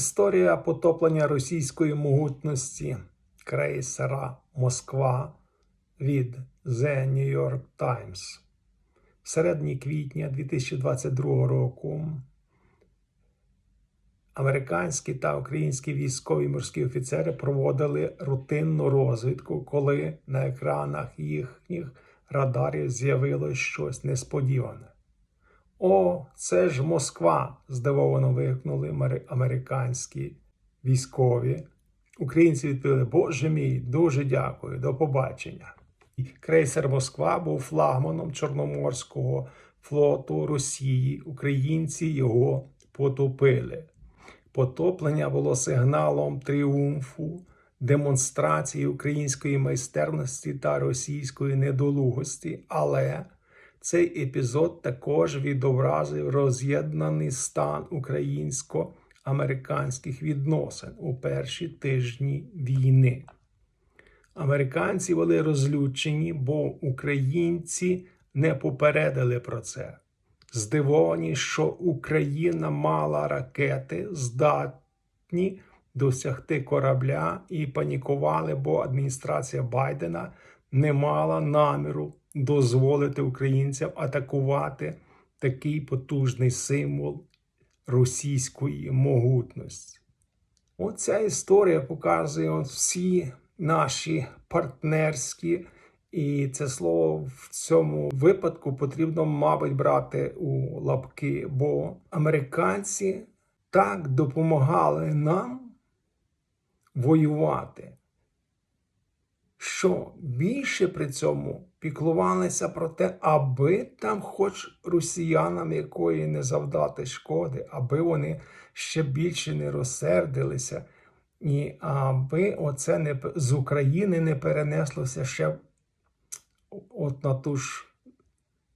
Історія потоплення російської могутності крейсера Москва від The New York Times. В середині квітня 2022 року американські та українські військові морські офіцери проводили рутинну розвідку, коли на екранах їхніх радарів з'явилось щось несподіване. О, це ж Москва! здивовано вигукнули американські військові. Українці відповіли: Боже мій, дуже дякую, до побачення. Крейсер Москва був флагманом Чорноморського флоту Росії. Українці його потопили. Потоплення було сигналом тріумфу, демонстрації української майстерності та російської недолугості, але цей епізод також відобразив роз'єднаний стан українсько-американських відносин у перші тижні війни. Американці були розлючені, бо українці не попередили про це. Здивовані, що Україна мала ракети, здатні досягти корабля, і панікували, бо адміністрація Байдена не мала наміру дозволити українцям атакувати такий потужний символ російської могутності. Оця історія показує всі наші партнерські, і це слово в цьому випадку потрібно, мабуть, брати у лапки, бо американці так допомагали нам воювати, що більше при цьому піклувалися про те, аби там, хоч росіянам якої не завдати шкоди, аби вони ще більше не розсердилися, і аби оце не з України не перенеслося ще от на ту ж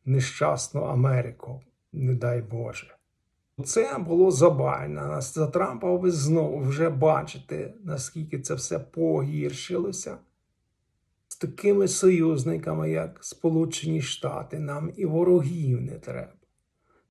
нещасну Америку, не дай Боже. Це було забавно. За Трампа ви знову вже бачите, наскільки це все погіршилося. Такими союзниками, як Сполучені Штати, нам і ворогів не треба.